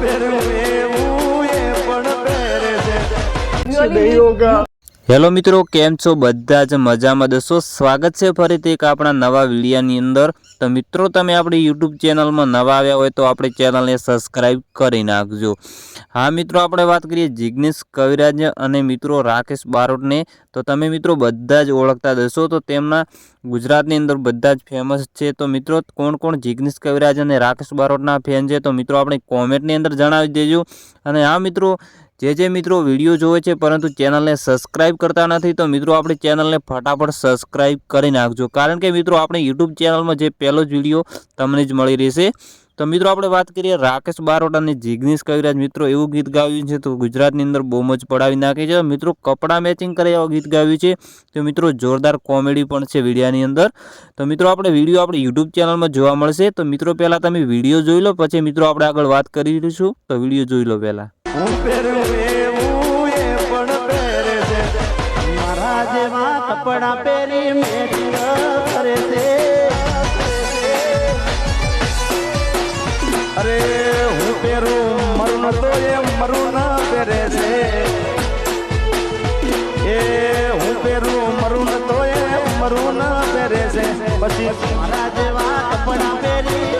પહેરવું એવું એ પણ પહેરે છે. યોગા? હેલો મિત્રો, કેમ છો? બધા જ મજામાં. દસો સ્વાગત છે ફરીથી એક આપણા નવા વિડીયાની અંદર. તો મિત્રો, તમે આપણી યુટ્યુબ ચેનલમાં નવા આવ્યા હોય તો આપણી ચેનલને સબસ્ક્રાઈબ કરી નાખજો. હા મિત્રો, આપણે વાત કરીએ જિગ્નેશ કવિરાજ અને મિત્રો રાકેશ બારોટને. તો તમે મિત્રો, બધા જ ઓળખતા દસો તો તેમના ગુજરાતની અંદર બધા જ ફેમસ છે. તો મિત્રો, કોણ કોણ જિગ્નેશ કવિરાજ અને રાકેશ બારોટના ફેન છે? તો મિત્રો, આપણે કોમેન્ટની અંદર જણાવી દેજો. અને હા મિત્રો જે જે મિત્રો વીડિયો જોવે છે, પરંતુ ચેનલને સબસ્ક્રાઇબ કરતા નથી, તો મિત્રો આપણી ચેનલને ફટાફટ સબસ્ક્રાઇબ કરી નાખજો. કારણ કે મિત્રો, આપણે યુટ્યુબ ચેનલમાં જે પહેલો જ વીડિયો તમને જ મળી રહેશે. તો મિત્રો, આપણે વાત કરીએ રાકેશ બારોટ અને જિગ્નેશ કવિરાજ. મિત્રો, એવું ગીત ગાવ્યું છે, તો ગુજરાતની અંદર બહુ જ પડાવી નાખે છે. મિત્રો, કપડાં મેચિંગ કરે એવું ગીત ગાવ્યું છે. તો મિત્રો, જોરદાર કોમેડી પણ છે વિડીયાની અંદર. તો મિત્રો, આપણે વીડિયો આપણે યુટ્યુબ ચેનલમાં જોવા મળશે. તો મિત્રો, પહેલાં તમે વીડિયો જોઈ લો, પછી મિત્રો, આપણે આગળ વાત કરી લઈશું. તો વીડિયો જોઈ લો પહેલાં. હું પહેરું એવું એ પણ પહેરે છે. મારા જેવા કપડા પહેરી મેં કરે છે. અરે હું પહેરું મરું તો એ મરું ના પહેરે છે. એ હું પહેરું મરું તો એ મરું ના પહેરે છે. પછી મારા જેવા કપડા પહેરી